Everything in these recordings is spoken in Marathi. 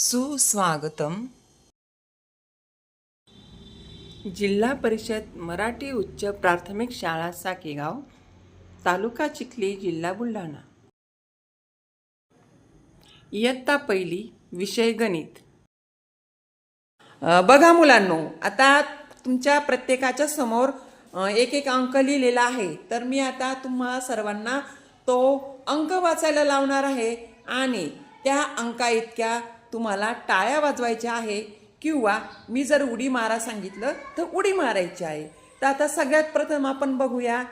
सुस्वागतम. जिल्हा परिषद मराठी उच्च प्राथमिक शाळा साकेगाव तालुका चिखली जिल्हा बुलढाणा. इयत्ता पहिली विषय गणित. बघा मुलांनो आता तुमच्या प्रत्येकाच्या समोर एक एक अंक लिहिलेला आहे. तर मी आता तुम्हा सर्वांना तो अंक वाचायला लावणार आहे आणि त्या अंका इतक्या तुम्हाला टाळ्या वाजवायच्या आहे किंवा मी जर उडी मारा सांगितलं तर उडी मारायची आहे. तर आता सगळ्यात प्रथम आपण बघूया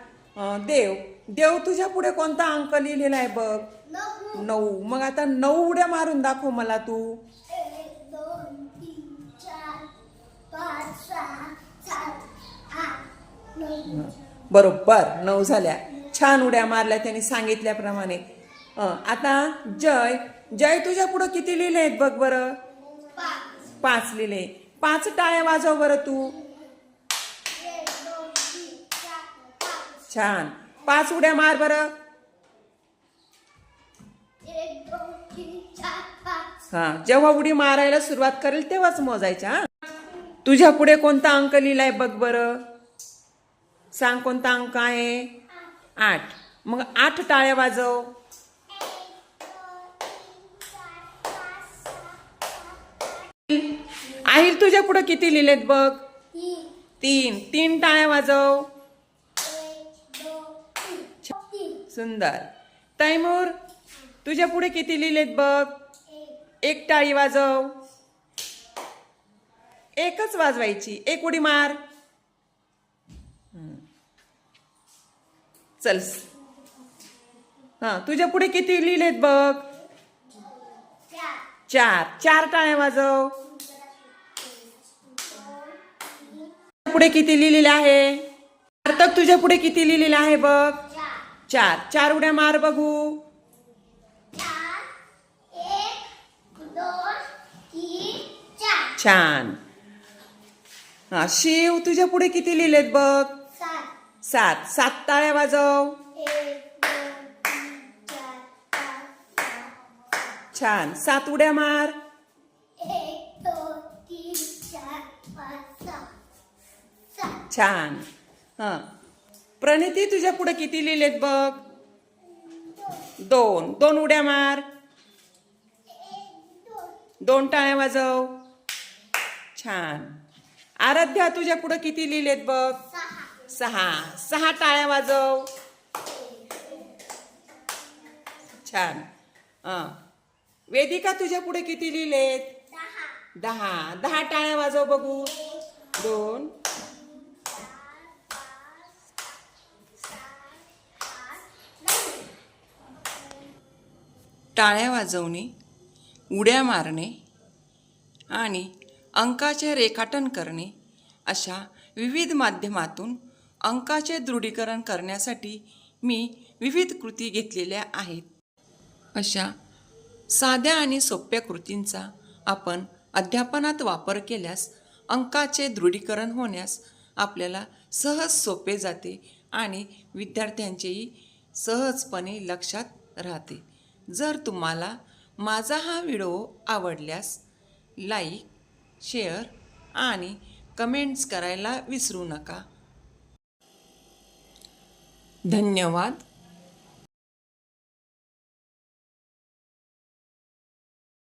देव. देव तुझ्या पुढे कोणता अंक लिहिलेला आहे बघ? नऊ. मग आता नऊ उड्या मारून दाखव मला तू. बरोबर नऊ झाल्या. छान उड्या मारल्या त्यांनी सांगितल्याप्रमाणे. आता जय जय तुझ्या पुढं किती लिहिले आहेत बघ बरं? पाच लिहिले. पाच टाळ्या वाजव बरं तू. छान. पाच उड्या मार बरं. हा जेव्हा उडी मारायला सुरुवात करेल तेव्हाच मोजायच्या तुझ्या पुढे कोणता अंक लिहिलाय बघ बरं? सांग कोणता अंक आहे? आठ. मग आठ टाळ्या वाजव. আহিल तुझ्या पुढे किती लिहिलेत बघ? तीन. तीन टाळ्या वाजव. सुंदर. तैमूर तुझ्या पुढे किती लिहिलेत बघ? एक टाळी वाजव. एकच वाजवायची. एक उडी मार. चल. हा तुझ्या पुढे किती लिहिलेत बघ? चार. चार टाळ्या वाजव. पुढे किती लिहिलेले आहे? सार्थक तुझ्या पुढे किती लिहिलेले आहे बघ? चार. चार. उड्या मार बघू. छान. हा शिव तुझ्या पुढे किती लिहिलेत बघ? सात. सात टाळ्या वाजव. छान. सात उड्या मार. छान. हा. प्रणिती तुझ्या पुढे किती लिहिलेत बघ? दोन. दोन उड्या मार. दोन टाळ्या वाजव. छान. आराध्या तुझ्या पुढे किती लिहिलेत बघ? सहा. सहा टाळ्या वाजव. छान. वेदिका तुझ्या पुढे किती लिहिलेत? दहा. दहा टाळ्या वाजव बघू. दोन. टाळ्या वाजवणे उड्या मारणे आणि अंकाचे रेखाटन करणे अशा विविध माध्यमातून अंकाचे दृढीकरण करण्यासाठी मी विविध कृती घेतलेल्या आहेत. अशा साध्या आणि सोप्या कृतींचा आपण अध्यापनात वापर केल्यास अंकाचे दृढीकरण होण्यास आपल्याला सहज सोपे जाते आणि विद्यार्थ्यांचेही सहजपणे लक्षात राहते. जर तुम्हाला माझा हा व्हिडिओ आवडल्यास लाईक शेअर आणि कमेंट्स करायला विसरू नका. धन्यवाद.